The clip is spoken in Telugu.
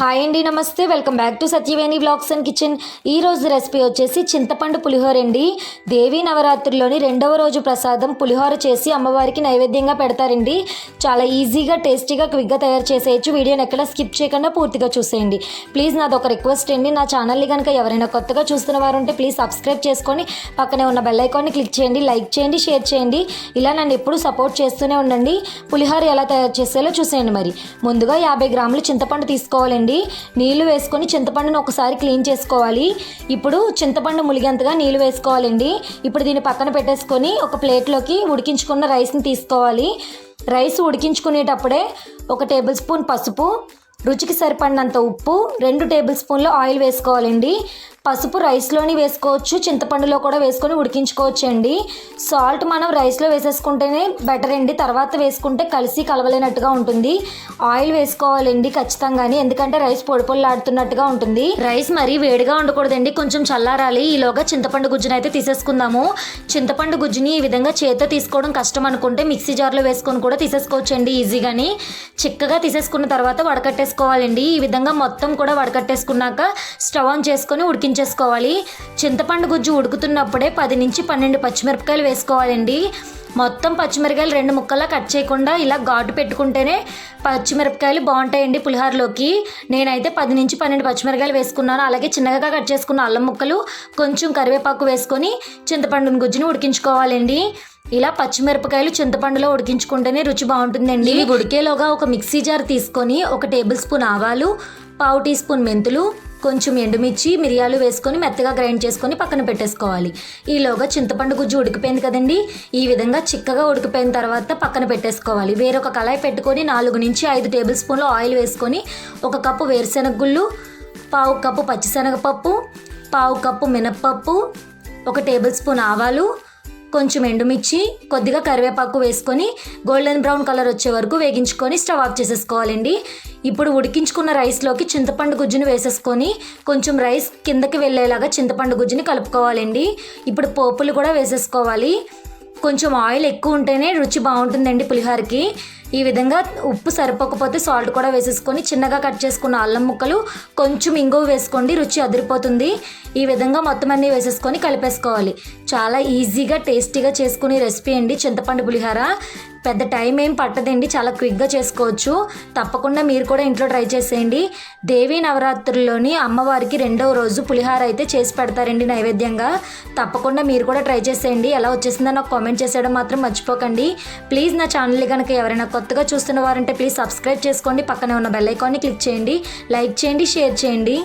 హాయ్ అండి నమస్తే. Welcome back to Satyaveni blogs and kitchen. ఈ రోజు రెసిపీ వచ్చేసి చింతపండు పులిహోర అండి. దేవీ నవరాత్రుల్లోని రెండవ రోజు ప్రసాదం పులిహోర చేసి అమ్మవారికి నైవేద్యంగా పెడతారండి. చాలా ఈజీగా టేస్టీగా క్విక్గా తయారు చేసేయచ్చు. వీడియోని ఎక్కడ స్కిప్ చేయకుండా పూర్తిగా చూసేయండి. ప్లీజ్ నాది ఒక రిక్వెస్ట్ అండి. నా ఛానల్ని కనుక ఎవరైనా కొత్తగా చూస్తున్న వారు ఉంటే ప్లీజ్ సబ్స్క్రైబ్ చేసుకొని పక్కనే ఉన్న బెల్ ఐకాన్ని క్లిక్ చేయండి లైక్ చేయండి షేర్ చేయండి. ఇలా నన్ను ఎప్పుడు సపోర్ట్ చేస్తూనే ఉండండి. పులిహోర ఎలా తయారు చేసేలో చూసేయండి మరి. ముందుగా యాభై గ్రాములు చింతపండు తీసుకోవాలండి. నీళ్ళు వేసుకొని చింతపండును ఒకసారి క్లీన్ చేసుకోవాలి. ఇప్పుడు చింతపండు ములిగేంతగా నీళ్ళు వేసుకోవాలండి. ఇప్పుడు దీన్ని పక్కన పెట్టేసుకొని ఒక ప్లేట్లోకి ఉడికించుకున్న రైస్ని తీసుకోవాలి. రైస్ ఉడికించుకునేటప్పుడే ఒక టేబుల్ స్పూన్ పసుపు రుచికి సరిపడినంత ఉప్పు రెండు టేబుల్ స్పూన్లు ఆయిల్ వేసుకోవాలండి. పసుపు రైస్లోని వేసుకోవచ్చు చింతపండులో కూడా వేసుకొని ఉడికించుకోవచ్చు అండి సాల్ట్ మనం రైస్లో వేసేసుకుంటేనే బెటర్ అండి. తర్వాత వేసుకుంటే కలిసి కలవలేనట్టుగా ఉంటుంది. ఆయిల్ వేసుకోవాలండి ఖచ్చితంగా ఎందుకంటే రైస్ పొడి పొడిలాడుతున్నట్టుగా ఉంటుంది. రైస్ మరీ వేడిగా ఉండకూడదండి కొంచెం చల్లారాలి. ఈలోగా చింతపండు గుజ్జుని అయితే తీసేసుకుందాము. చింతపండు గుజ్జుని ఈ విధంగా చేత్తో తీసుకోవడం కష్టం అనుకుంటే మిక్సీ జార్లో వేసుకొని కూడా తీసేసుకోవచ్చు అండి ఈజీగాని. చిక్కగా తీసేసుకున్న తర్వాత వడకట్టేసుకోవాలండి. ఈ విధంగా మొత్తం కూడా వడకట్టేసుకున్నాక స్టవ్ ఆన్ చేసుకొని ఉడికించేసుకోవాలి చింతపండు గుజ్జు ఉడుకుతున్నప్పుడే పది నుంచి పన్నెండు పచ్చిమిరపకాయలు వేసుకోవాలండి. మొత్తం పచ్చిమిరపకాయలు రెండు ముక్కలా కట్ చేయకుండా ఇలా ఘాటు పెట్టుకుంటేనే పచ్చిమిరపకాయలు బాగుంటాయండి పులిహోరలోకి. నేనైతే పది నుంచి పన్నెండు పచ్చిమిరపకాయలు వేసుకున్నాను. అలాగే చిన్నగా కట్ చేసుకున్న అల్లం ముక్కలు కొంచెం కరివేపాకు వేసుకొని చింతపండుని గుజ్జుని ఉడికించుకోవాలండి. ఇలా పచ్చిమిరపకాయలు చింతపండులో ఉడికించుకుంటేనే రుచి బాగుంటుందండి. ఇవి ఉడికేలోగా ఒక మిక్సీ జార్ తీసుకొని ఒక టేబుల్ స్పూన్ ఆవాలు పావు టీ స్పూన్ మెంతులు కొంచెం ఎండుమిర్చి మిరియాలు వేసుకొని మెత్తగా గ్రైండ్ చేసుకొని పక్కన పెట్టేసుకోవాలి. ఈలోగా చింతపండు గుజ్జు ఉడికిపోయింది కదండి. ఈ విధంగా చిక్కగా ఉడికిపోయిన తర్వాత పక్కన పెట్టేసుకోవాలి. వేరొక కళాయి పెట్టుకొని నాలుగు నుంచి ఐదు టేబుల్ స్పూన్లు ఆయిల్ వేసుకొని ఒక కప్పు వేరుశెనగ గుళ్ళు పావు కప్పు పచ్చిశనగపప్పు పావు కప్పు మినప్పప్పు ఒక టేబుల్ స్పూన్ ఆవాలు కొంచెం ఎండుమిర్చి కొద్దిగా కరివేపాకు వేసుకొని గోల్డెన్ బ్రౌన్ కలర్ వచ్చే వరకు వేగించుకొని స్టవ్ ఆఫ్ చేసేసుకోవాలండి. ఇప్పుడు ఉడికించుకున్న రైస్లోకి చింతపండు గుజ్జుని వేసేసుకొని కొంచెం రైస్ కిందకి వెళ్ళేలాగా చింతపండు గుజ్జుని కలుపుకోవాలండి. ఇప్పుడు పోపులు కూడా వేసేసుకోవాలి. కొంచెం ఆయిల్ ఎక్కువ ఉంటేనే రుచి బాగుంటుందండి పులిహోరకి. ఈ విధంగా ఉప్పు సరిపోకపోతే సాల్ట్ కూడా వేసేసుకొని చిన్నగా కట్ చేసుకున్న అల్లం ముక్కలు కొంచెం ఇంగువ వేసుకోండి రుచి అదిరిపోతుంది. ఈ విధంగా మొత్తం అన్నీ వేసేసుకొని కలిపేసుకోవాలి. చాలా ఈజీగా టేస్టీగా చేసుకునే రెసిపీ అండి చింతపండు పులిహోర. పెద్ద టైం ఏం పట్టదండి చాలా క్విక్గా చేసుకోవచ్చు. తప్పకుండా మీరు కూడా ఇంట్లో ట్రై చేసేయండి. దేవీ నవరాత్రుల్లోని అమ్మవారికి రెండవ రోజు పులిహార అయితే చేసి పెడతారండి నైవేద్యంగా. తప్పకుండా మీరు కూడా ట్రై చేసేయండి. ఎలా వచ్చేసిందో నాకు కామెంట్ చేసేయడం మాత్రం మర్చిపోకండి. ప్లీజ్ నా ఛానల్ కనుక ఎవరైనా కొత్తగా చూస్తున్న వారంటే ప్లీజ్ సబ్స్క్రైబ్ చేసుకోండి. పక్కనే ఉన్న బెల్ ఐకాన్ని క్లిక్ చేయండి. లైక్ చేయండి షేర్ చేయండి.